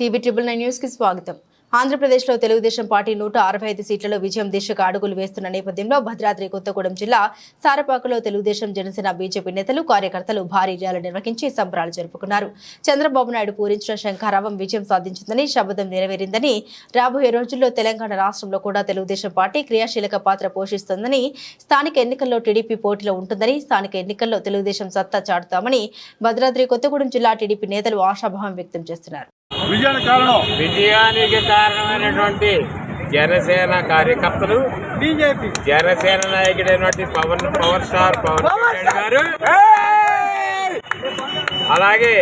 TV triple nine న్యూస్కి స్వాగతం. ఆంధ్రప్రదేశ్లో తెలుగుదేశం పార్టీ నూట అరవై ఐదు సీట్లలో విజయం దిశగా అడుగులు వేస్తున్న నేపథ్యంలో భద్రాద్రి కొత్తగూడెం జిల్లా సారపాకలో తెలుగుదేశం జనసేన బీజేపీ నేతలు కార్యకర్తలు భారీ ర్యాలీ నిర్వహించి సంబరాలు జరుపుకున్నారు. చంద్రబాబు నాయుడు పూరించిన శంఖారావం విజయం సాధించిందని శపథం నెరవేరిందని రాబోయే రోజుల్లో తెలంగాణ రాష్ట్రంలో కూడా తెలుగుదేశం పార్టీ క్రియాశీలక పాత్ర పోషిస్తుందని స్థానిక ఎన్నికల్లో టీడీపీ పోటీలో ఉంటుందని స్థానిక ఎన్నికల్లో తెలుగుదేశం సత్తా చాటుతామని భద్రాద్రి కొత్తగూడెం జిల్లా టీడీపీ నేతలు ఆశాభావం వ్యక్తం చేస్తున్నారు. విజయానికి కారణం? విజయానికి కారణమైనటువంటి జనసేన కార్యకర్తలు బీజేపీ. జనసేన నాయకుడైనటువంటి పవన్ పవర్ స్టార్ పవన్ కళ్యాణ్ గారు. అలాగే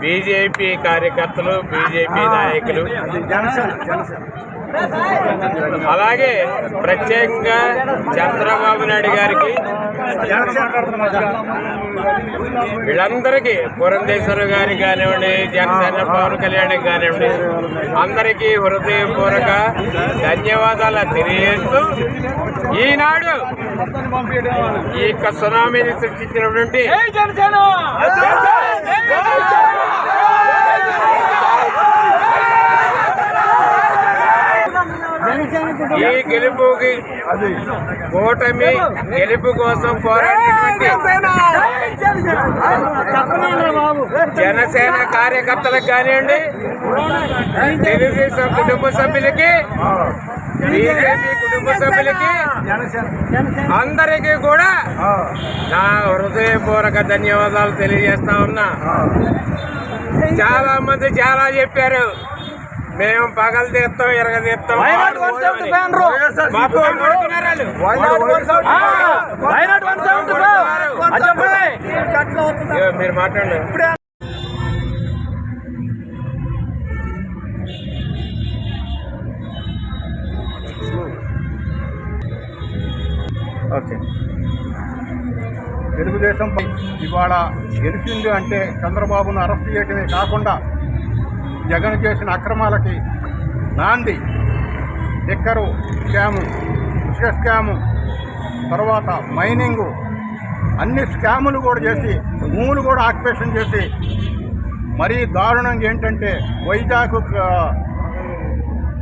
బీజేపీ కార్యకర్తలు బీజేపీ నాయకులు. అలాగే ప్రత్యేకంగా చంద్రబాబు నాయుడు గారికి వీళ్ళందరికీ పురంధేశ్వర గారికి కానివ్వండి జనసేన పవన్ కళ్యాణ్ కానివ్వండి అందరికీ హృదయపూర్వక ధన్యవాదాలు తెలియజేస్తూ ఈనాడు ఈ యొక్క సునామీని సృష్టించినటువంటి ఈ గెలుపుకి కూటమి గెలుపు కోసం పోరాడినటువంటి జనసేన? కార్యకర్తలకు కానివ్వండి తెలుగుదేశం కుటుంబ సభ్యులకి బీజేపీ కుటుంబ సభ్యులకి అందరికీ కూడా నా హృదయపూర్వక ధన్యవాదాలు తెలియజేస్తా ఉన్నా. చాలా మంది చాలా చెప్పారు. మేము పగలు తీస్తాం ఎరగ తీస్తాం. మీరు మాట్లాడండి. ఓకే. తెలుగుదేశం ఇవాళ గెలిచింది అంటే చంద్రబాబును అరెస్ట్ చేయటమే కాకుండా జగన్ చేసిన అక్రమాలకి నాంది లిక్కరు స్కాము ఇసుక స్కాము తర్వాత మైనింగు అన్ని స్కాములు కూడా చేసి భూములు కూడా ఆక్యుపేషన్ చేసి మరీ దారుణంగా ఏంటంటే వైజాగ్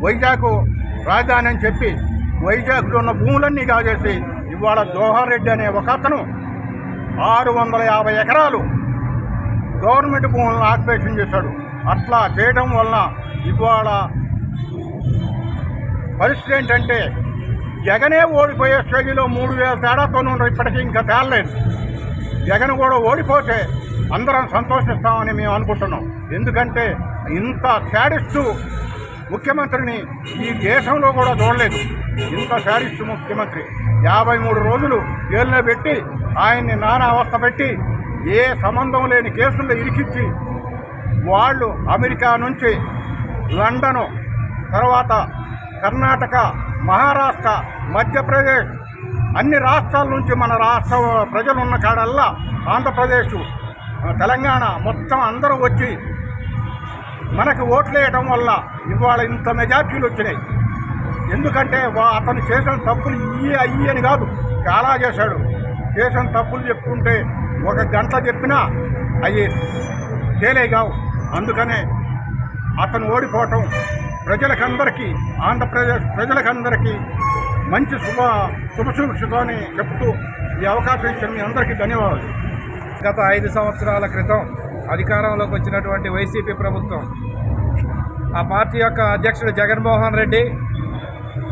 వైజాగ్ రాజధాని అని చెప్పి వైజాగ్లో ఉన్న భూములన్నీ కాజేసి ఇవాళ జోహార్ రెడ్డి అనే ఒక అతను ఆరు వందల యాభై ఎకరాలు గవర్నమెంట్ భూములను ఆక్యుపేషన్ చేశాడు. అట్లా చేయడం వలన ఇవాళ పరిస్థితి ఏంటంటే జగనే ఓడిపోయే స్టేజీలో మూడు వేల తేడాతో ఉన్నారు. ఇప్పటికీ ఇంకా తేలలేదు. జగన్ కూడా ఓడిపోతే అందరం సంతోషిస్తామని మేము అనుకుంటున్నాం. ఎందుకంటే ఇంత శాడిస్టు ముఖ్యమంత్రిని ఈ దేశంలో కూడా చూడలేదు. ఇంత శాడిస్టు ముఖ్యమంత్రి. యాభై మూడు రోజులు జైల్లో పెట్టి ఆయన్ని నానా అవస్థ పెట్టి ఏ సంబంధం లేని కేసుల్లో ఇరికిచ్చి వాళ్ళు అమెరికా నుంచి లండను తర్వాత కర్ణాటక మహారాష్ట్ర మధ్యప్రదేశ్ అన్ని రాష్ట్రాల నుంచి మన రాష్ట్ర ప్రజలు ఉన్న కాడల్లా ఆంధ్రప్రదేశ్ తెలంగాణ మొత్తం అందరూ వచ్చి మనకు ఓట్లు వేయటం వల్ల ఇవాళ ఇంత మెజార్టీలు వచ్చినాయి. ఎందుకంటే వా- అతను చేసిన తప్పులు ఇయ్యి అయ్యి అని కాదు చాలా చేశాడు. చేసిన తప్పులు చెప్పుకుంటే ఒక గంట చెప్పినా అవి తేలే కావు. అందుకనే అతను ఓడిపోవటం ప్రజలకందరికీ ఆంధ్రప్రదేశ్ ప్రజలకందరికీ మంచి శుభ శుభసూక్షతని చెప్తూ ఈ అవకాశం ఇచ్చిన మీ అందరికీ ధన్యవాదాలు. గత ఐదు సంవత్సరాల క్రితం అధికారంలోకి వచ్చినటువంటి వైసీపీ ప్రభుత్వం ఆ పార్టీ యొక్క అధ్యక్షుడు జగన్మోహన్ రెడ్డి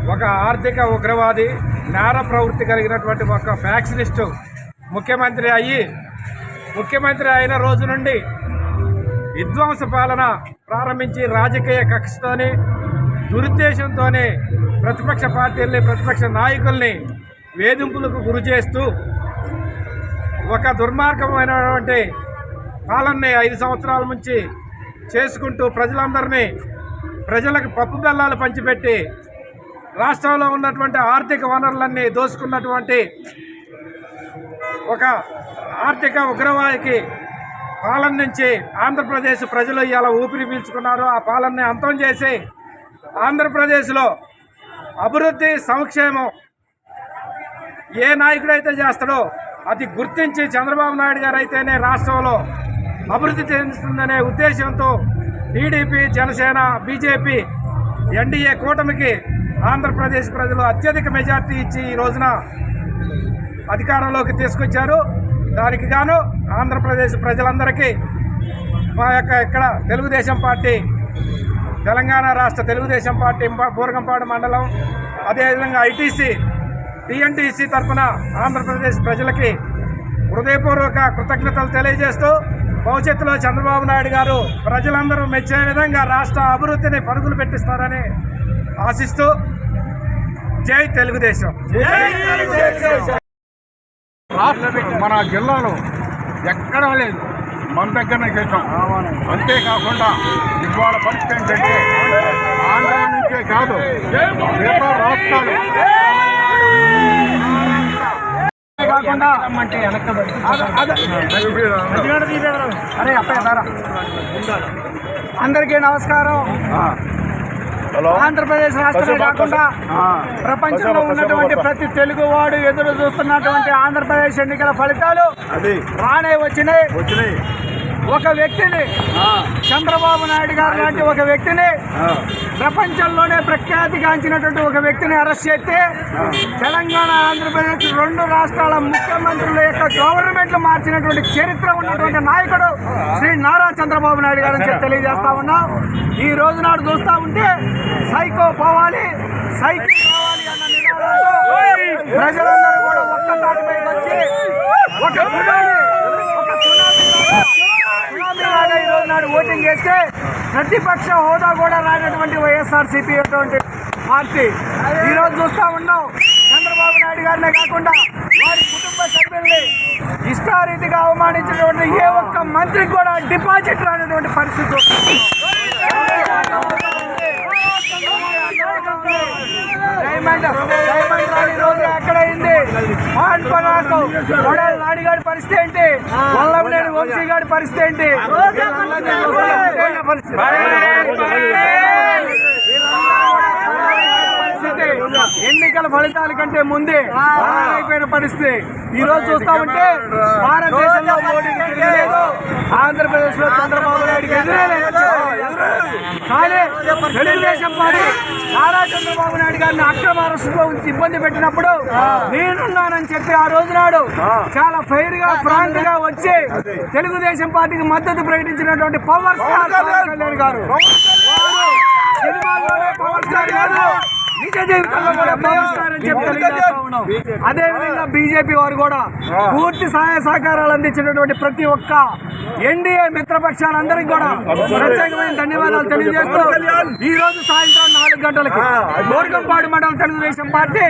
ఒక ఆర్థిక ఉగ్రవాది నేర ప్రవృత్తి కలిగినటువంటి ఒక ఫ్యాక్సినిస్టు ముఖ్యమంత్రి అయ్యి ముఖ్యమంత్రి అయిన రోజు నుండి విధ్వంస పాలన ప్రారంభించి రాజకీయ కక్షతోని దురుద్దేశంతోనే ప్రతిపక్ష పార్టీల్ని ప్రతిపక్ష నాయకుల్ని వేధింపులకు గురి చేస్తూ ఒక దుర్మార్గమైనటువంటి పాలనని ఐదు సంవత్సరాల నుంచి చేసుకుంటూ ప్రజలందరినీ ప్రజలకు పప్పు బెల్లాలు పంచిపెట్టి రాష్ట్రంలో ఉన్నటువంటి ఆర్థిక వనరులన్నీ దోసుకున్నటువంటి ఒక ఆర్థిక ఉగ్రవాదికి పాలన నుంచి ఆంధ్రప్రదేశ్ ప్రజలు ఇలా ఊపిరి పీల్చుకున్నారు. ఆ పాలనని అంతం చేసి ఆంధ్రప్రదేశ్లో అభివృద్ధి సంక్షేమం ఏ నాయకుడైతే చేస్తాడో అది గుర్తించి చంద్రబాబు నాయుడు గారు అయితేనే రాష్ట్రంలో అభివృద్ధి చెందుతుందనే ఉద్దేశంతో టీడీపీ జనసేన బీజేపీ ఎన్డీఏ కూటమికి ఆంధ్రప్రదేశ్ ప్రజలు అత్యధిక మెజార్టీ ఇచ్చి ఈ రోజున అధికారంలోకి తీసుకొచ్చారు. దానికి గాను ఆంధ్రప్రదేశ్ ప్రజలందరికీ మా యొక్క ఇక్కడ తెలుగుదేశం పార్టీ తెలంగాణ రాష్ట్ర తెలుగుదేశం పార్టీ బూరగంపాడు మండలం అదేవిధంగా ఐటీసీ టీఎన్టీసీ తరఫున ఆంధ్రప్రదేశ్ ప్రజలకి హృదయపూర్వక కృతజ్ఞతలు తెలియజేస్తూ భవిష్యత్తులో చంద్రబాబు నాయుడు గారు ప్రజలందరూ మెచ్చే విధంగా రాష్ట్ర అభివృద్ధిని పరుగులు పెట్టిస్తారని ఆశిస్తూ జై తెలుగుదేశం. రాష్ట్ర మన జిల్లాలో ఎక్కడా లేదు. మన దగ్గరనే చేసాం అంతేకాకుండా ఇవాళ పరిస్థితి ఏంటంటే ఆంధ్ర నుంచే కాదు మిగతా రాష్ట్రాలు. కాకుండా అరే అప్పయ్య అందరికీ నమస్కారం. ఆంధ్రప్రదేశ్ రాష్ట్రమే కాకుండా ప్రపంచంలో ఉన్నటువంటి ప్రతి తెలుగువాడు ఎదురు చూస్తున్నటువంటి ఆంధ్రప్రదేశ్ ఎన్నికల ఫలితాలు రానే వచ్చినాయి. ఒక వ్యక్తిని చంద్రబాబు నాయుడు గారు లాంటి ఒక వ్యక్తిని ప్రపంచంలోనే ప్రఖ్యాతిగాంచినటువంటి ఒక వ్యక్తిని అరెస్ట్ చేస్తే తెలంగాణ ఆంధ్రప్రదేశ్ రెండు రాష్ట్రాల ముఖ్యమంత్రుల యొక్క గవర్నమెంట్లు మార్చినటువంటి చరిత్ర ఉన్నటువంటి నాయకుడు శ్రీ నారా చంద్రబాబు నాయుడు గారు అని చెప్పి తెలియజేస్తా ఉన్నాం. ఈ రోజు నాడు చూస్తా ఉంటే సైకో పోవాలి సైకిల్ రావాలి అన్న నినాదంతో ప్రజలందరూ కూడా ఒక్క తాటిపైకి వచ్చి ఒక సునామీ ఒక సునామీ గారు ఓటింగ్ చేస్తే ప్రతిపక్ష హోదా కూడా రానటువంటి వైఎస్ఆర్ సిపి అటువంటి పార్టీ ఈరోజు చూస్తూ ఉన్నాం. చంద్రబాబు నాయుడు గారినే కాకుండా వారి కుటుంబ సభ్యుల్ని ఇష్టారీతిగా అవమానించినటువంటి ఏ ఒక్క మంత్రికి కూడా డిపాజిట్ రానటువంటి పరిస్థితి డైమండ్ డైమండ్ రోజు ఎక్కడైంది పనాకు కొడాలి నాడిగాడి పరిస్థితి ఏంటి? వల్లభనేని వంశీ గారి పరిస్థితి ఏంటి? పరిస్థితి. ఎన్నికల ఫలితాల కంటే ముందే అయిపోయిన పరిస్థితి. ఈ రోజు చూస్తా ఉంటే భారతదేశంలో మోడీకి తిరుగులేదు ఆంధ్రప్రదేశ్లో చంద్రబాబు నాయుడుకి లేదు. కానీ తెలుగుదేశం పార్టీ నారా చంద్రబాబు నాయుడు గారిని అక్రమ అరెస్టులో ఉంచి ఇబ్బంది పెట్టినప్పుడు నేనున్నానని చెప్పి ఆ రోజు నాడు చాలా ఫైర్గా ఫ్రాంక్గా వచ్చి తెలుగుదేశం పార్టీకి మద్దతు ప్రకటించినటువంటి పవర్ స్టార్ పవన్ కళ్యాణ్ గారు. వారు సినిమాల్లోనే పవర్ స్టార్ గారు నిజ జీవితంలో కూడా పవర్ స్టార్ అని చెప్పి తెలియజేస్తా ఉన్నాం. అదే విధంగా బీజేపీ వారు కూడా పూర్తి సహాయ సహకారాలు అందించినటువంటి ప్రతి ఒక్క ఎన్డీఏ మిత్రపక్షాలందరికీ కూడా ప్రత్యేకమైన ధన్యవాదాలు తెలియజేస్తూ ఈ రోజు సాయంత్రం నాలుగు గంటలకి గోర్గంపాడు మండలం Telugu Desam party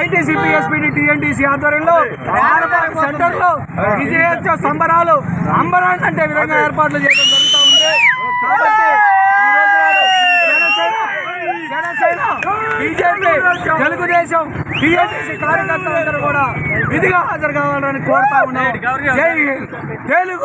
ITCP SPD TNTC ఆధ్వర్యంలో సెంటర్లో విజయోత్సవ సంబరాలు అంబరాన్ అంటే విధంగా ఏర్పాట్లు చేయడం జరుగుతూ ఉంది. కాబట్టి ఈ రోజు నాడు జనసేన జనసేన బీజేపీ తెలుగుదేశం టీఎన్టీసీ కార్యకర్తలందరూ కూడా విధిగా హాజరు కావాలని కోరుతా ఉన్నాం. జై హింద్. తెలుగు